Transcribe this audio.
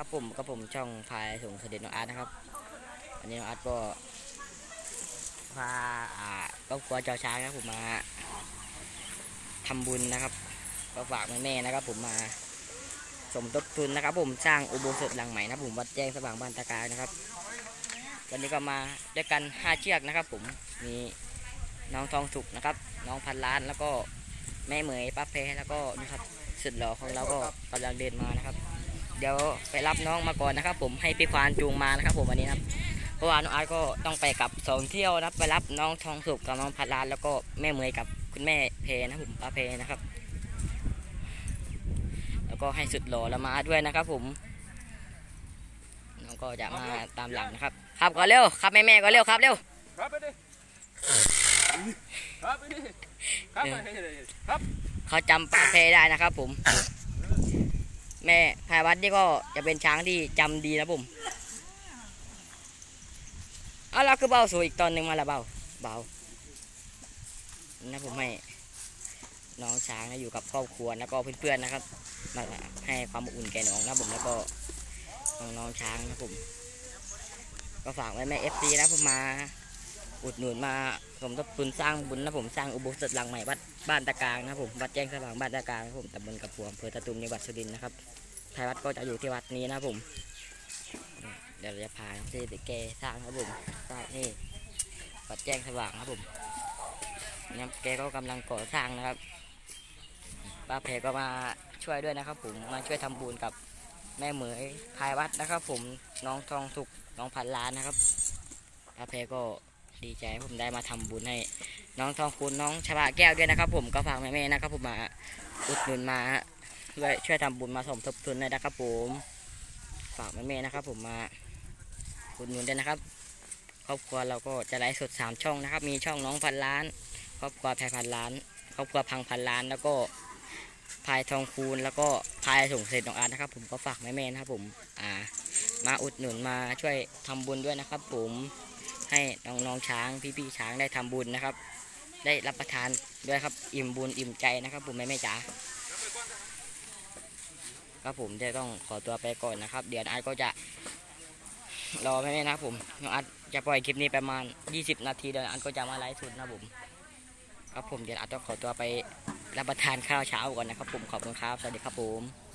ครับผมกับผมช่องพายส่งเสด็จน้องอาร์ตนะครับวันนี้น้องอาร์ตก็พาอ่าครอบครัวเจ้าช้างนะผมมาทำบุญนะครับ ก็ฝากแม่ๆนะครับ ผมมาสมทบทุนนะครับ ผมสร้างอุโบสถหลังใหม่นะผมวัดแจ้งสว่างบ้านตะกายนะครับวันนี้ก็มาด้วยกันห้าเชือกนะครับ ผมมีน้องทองสุกนะครับ น้องพันล้านแล้วก็แม่เหมยป้าเพแล้วก็นะครับสุดหล่อของเราก็กำลังเดินมานะครับ เดี๋ยวไปรับน้องมาก่อนนะครับ ผมให้พี่ควานจูงมานะครับ ผมวันนี้นะครับเพราะว่าน้องอาร์ตก็ต้องไปกับสองเที่ยวนะครับไปรับน้องทองสุกกับน้องพันล้านแล้วก็แม่เหมยกับคุณแม่เพนะครับผมป้าเพนะครับ แล้วก็ให้สุดหล่อละมาด้วยนะครับ ผมน้องก็จะมาตามหลังนะครับครับก่อนเร็วครับแม่แม่ๆก่อนเร็วครับเร็วครับไปดิครับไปดิครับไปดิครับเขาจำป้าเพได้นะครับ ผม แม่พายวัดนี่ก็จะเป็นช้างที่จำดีนะผมเอาเราคือเบาสวยอีกตอนหนึ่งมาละเบาเบานะผมให้น้องช้างนะอยู่กับครอบครัวแล้วก็เพื่อนๆนะครับ มาให้ความอบอุ่นแก่น้องนะผมแล้วก็น้องๆช้างนะผมก็ฝากไว้แม่เอฟซีนะผมมา อุดหนุนมาสมทบทุนสร้างบุญนะผมสร้างอุโบสถหลังใหม่วัดบ้านตะกางนะครับผมวัดแจ้งสว่างบ้านตะกางนะผมตำบลกับพวงอำเภอตะตุมจังหวัดสุรินทร์นะครับไทยวัดก็จะอยู่ที่วัดนี้นะผม เดี๋ยวเราจะพาที่ไปแกสร้างครับผมสร้างนี่วัดแจ้งสว่างครับผมนี่ครับแกก็กำลังก่อสร้างนะครับป้าเพก็มาช่วยด้วยนะครับผมมาช่วยทำบุญกับแม่เหมยพายวัดนะครับ ผมน้องทองสุกน้องพันล้านนะครับป้าเพก็ ดีใจผมได้มาทำบุญให้น้องทองคุณน้องชบาแก้วด้วยนะครับ ผมก็ฝากแม่ๆนะครับผมมาอุดหนุนมาช่วยช่วยทำบุญมาสมทบทุนด้วยนะครับ ผมฝากแม่ๆนะครับ ผมมาอุดหนุนด้วยนะครับ ครอบครัวเราก็จะไลฟ์สดสามช่องนะครับ มีช่องน้องพันล้าน ครอบครัวแพรพันล้าน ครอบครัวพังพันล้านแล้วก็พายทองคูณแล้วก็พายส่งเสร็จน้องอาร์ตนะครับ ผมก็ฝากแม่ๆนะครับผมอ่ามาอุดหนุนมาช่วยทำบุญด้วยนะครับ ผม ให้น้องๆช้างพี่ๆช้างได้ทำบุญนะครับ ได้รับประทานด้วยครับอิ่มบุญอิ่มใจนะครับผมแม่แม่จ๋าครับผมจะต้องขอตัวไปก่อนนะครับ เดี๋ยวอาร์ตก็จะรอแม่แม่นะผมน้องอาร์ตจะปล่อยคลิปนี้ประมาณ 20 นาทีเดี๋ยวอาร์ตก็จะมาไลฟ์สดนะผมครับผมเดี๋ยวอาร์ตต้องขอตัวไปรับประทานข้าวเช้าก่อนนะครับผมขอบคุณครับสวัสดีครับผม